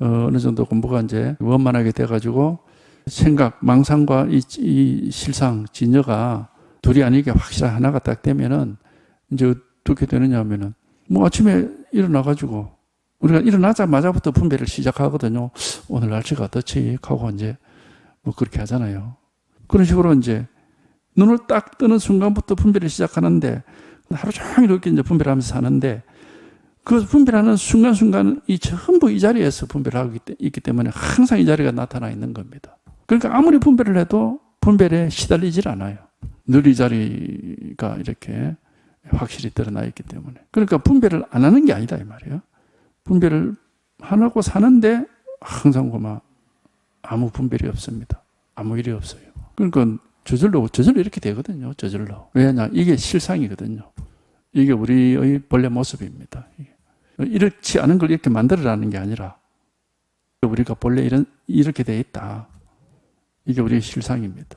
어, 어느 정도 공부가 이제 원만하게 돼가지고 생각, 망상과 이, 이 실상, 진여가 둘이 아니게 확실한 하나가 딱 되면은 이제 어떻게 되느냐 하면은 뭐 아침에 일어나가지고 우리가 일어나자마자부터 분배를 시작하거든요. 오늘 날씨가 어떻지? 하고 이제 뭐 그렇게 하잖아요. 그런 식으로 이제 눈을 딱 뜨는 순간부터 분배를 시작하는데 하루 종일 이렇게 이제 분배를 하면서 사는데 그 분별하는 순간순간 이 전부 이 자리에서 분별을 하고 있기- 때문에 항상 이 자리가 나타나 있는 겁니다. 그러니까 아무리 분별을 해도 분별에 시달리질 않아요. 늘 이 자리가 이렇게 확실히 드러나 있기 때문에. 그러니까 분별을 안 하는 게 아니다 이 말이에요. 분별을 안 하고 사는데 항상 고마 아무 분별이 없습니다. 아무 일이 없어요. 그러니까 저절로 저절로 이렇게 되거든요. 저절로. 왜냐 이게 실상이거든요. 이게 우리의 본래 모습입니다. 이렇지 않은 걸 이렇게 만들어라는 게 아니라 우리가 본래 이런 이렇게 돼 있다. 이게 우리의 실상입니다.